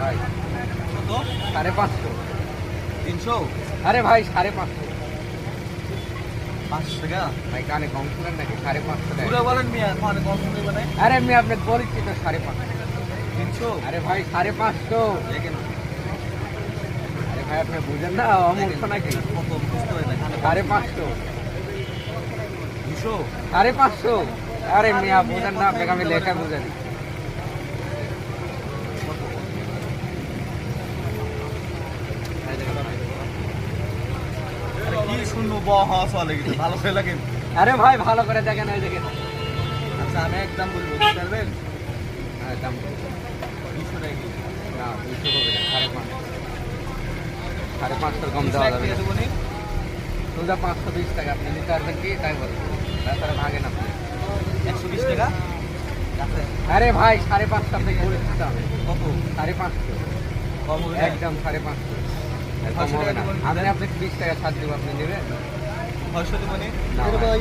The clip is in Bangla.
ভাই। কত? সাড়ে পাঁচশো। তিনশো? আরে ভাই সাড়ে পাঁচশো। পাঁচশো টাকা? ভাই কানে কম শুনেন নাকি? সাড়ে পাঁচশো টাকা বলেন মিয়া কম শুনতে মানে আরে আমি আপনাকে বলেছি তো সাড়ে পাঁচশো। তিনশো? আরে ভাই সাড়ে পাঁচশো। আরে ভাই আপনি বুঝেন না অমূর্খ নাকি? সাড়ে পাঁচশো। দুশো? সাড়ে পাঁচশো। আরে মিয়া বুঝেন না আপনাকে আমি লেখা বুঝেন কি শুনব বহা চলে কিন্তু ভালো করে লাগে আরে ভাই ভালো করে দেখেন ওই দেখেন। আচ্ছা আমি একদম বলব পারবেন? হ্যাঁ দাম দুশো টাকা না দুশো হবে না সাড়ে পাঁচশো। সাড়ে পাঁচশোর কম দেওয়া যাবে সোজা পাঁচশো বিশ টাকা আপনি নিতে পারবেন কি? তাই বলুন তাছাড়া ভাগেন আপনি। একশো বিশ টাকা? আরে ভাই সাড়ে পাঁচশো আপনাকে বলে দিতে হবে। কত? সাড়ে পাঁচশো। কম একদম সাড়ে পাঁচশো। হবে না? আমি আপনাকে বিশ টাকা ছাড় দেবো আপনি নেবেন ছয়শো দেবো নি? ভাই।